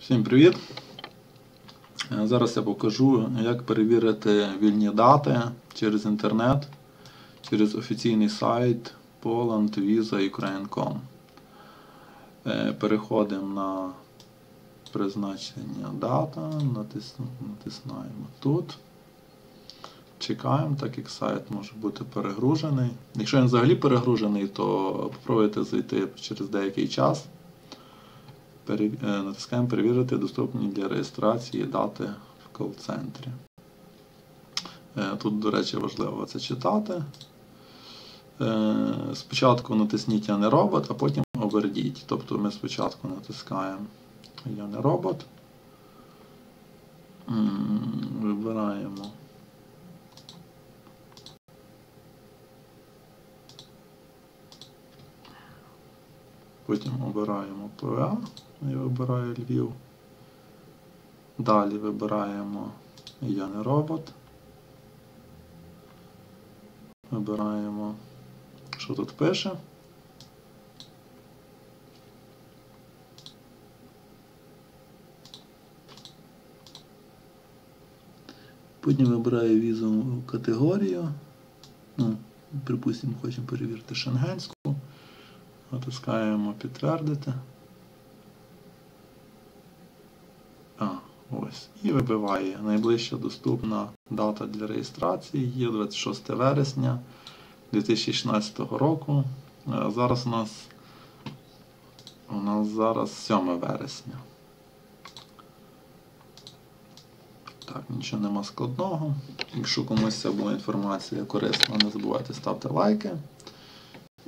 Всім привіт! Е, Зараз я покажу, як перевірити вільні дати через інтернет, через офіційний сайт polandvisa.ukraine.com. Е, Переходимо на призначення дата, натис- натиснаємо тут. Чекаємо, так як сайт може бути перегружений. Якщо він взагалі перегружений, то попробуйте зайти через деякий час. Е, Натискаємо перевірити доступні для реєстрації дати в кол-центрі. Е, Тут, до речі, важливо це читати. Е, Спочатку натисніть Я не робот, а потім обердіть. Тобто ми спочатку натискаємо Я не робот. М, Вибираємо. Потім обираємо ПВА. Я вибираю Львів. Далі вибираємо Я не робот. Вибираємо, що тут пише. Потім вибираю візову категорію. Ну, припустимо, хочемо перевірити шенгенську. Натискаємо підтвердити. А, ось. І вибиває. Найближча доступна дата для реєстрації є 26 вересня 2016 року. Е, Зараз у нас у нас зараз 7 вересня. Так, нічого нема складного. Якщо комусь ця була інформація корисна, не забувайте ставити лайки.